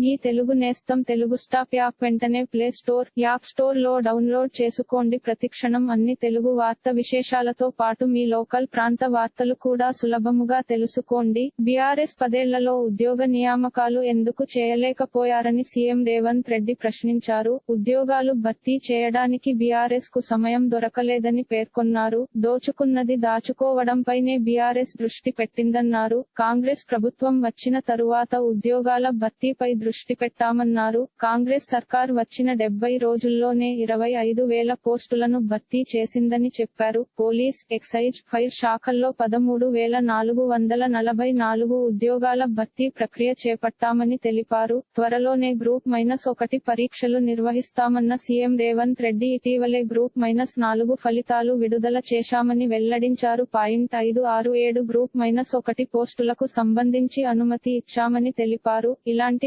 మీ తెలుగు నేస్తం Telugu stop app వెంటనే play store app స్టోర్లో డౌన్లోడ్ చేసుకోండి. ప్రతిక్షణం అన్ని తెలుగు వార్త విశేషాలతో పాటు మీ లోకల్ ప్రాంత వార్తలు కూడా సులభముగా తెలుసుకోండి. బీఆర్ఎస్ పదేళ్ళలో ఉద్యోగ నియామకాలు ఎందుకు చేయలేకపోయారని సీఎం రేవంత్ రెడ్డి ప్రశ్నించారు. ఉద్యోగాలు భర్తీ చేయడానికి బీఆర్ఎస్కు సమయం దొరకలేదని పేర్కొన్నారు. దోచుకున్నది దాచుకోవడంపైనే బీఆర్ఎస్ దృష్టి పెట్టిందన్నారు. కాంగ్రెస్ ప్రభుత్వం వచ్చిన తరువాత ఉద్యోగాల భర్తీపై దృష్టి దృష్టి పెట్టామన్నారు. కాంగ్రెస్ సర్కార్ వచ్చిన డెబ్బై రోజుల్లోనే ఇరవై ఐదు వేల పోస్టులను భర్తీ చేసిందని చెప్పారు. పోలీస్ ఎక్సైజ్ ఫైర్ శాఖల్లో పదమూడు వేల నాలుగు వందల నలభై నాలుగు ఉద్యోగాల భర్తీ ప్రక్రియ చేపట్టామని తెలిపారు. త్వరలోనే గ్రూప్ మైనస్ ఒకటి పరీక్షలు నిర్వహిస్తామన్న సీఎం రేవంత్ రెడ్డి ఇటీవలే గ్రూప్ మైనస్ నాలుగు ఫలితాలు విడుదల చేశామని వెల్లడించారు. పాయింట్ ఐదు ఆరు ఏడు గ్రూప్ మైనస్ ఒకటి పోస్టులకు సంబంధించి అనుమతి ఇచ్చామని తెలిపారు. ఇలాంటి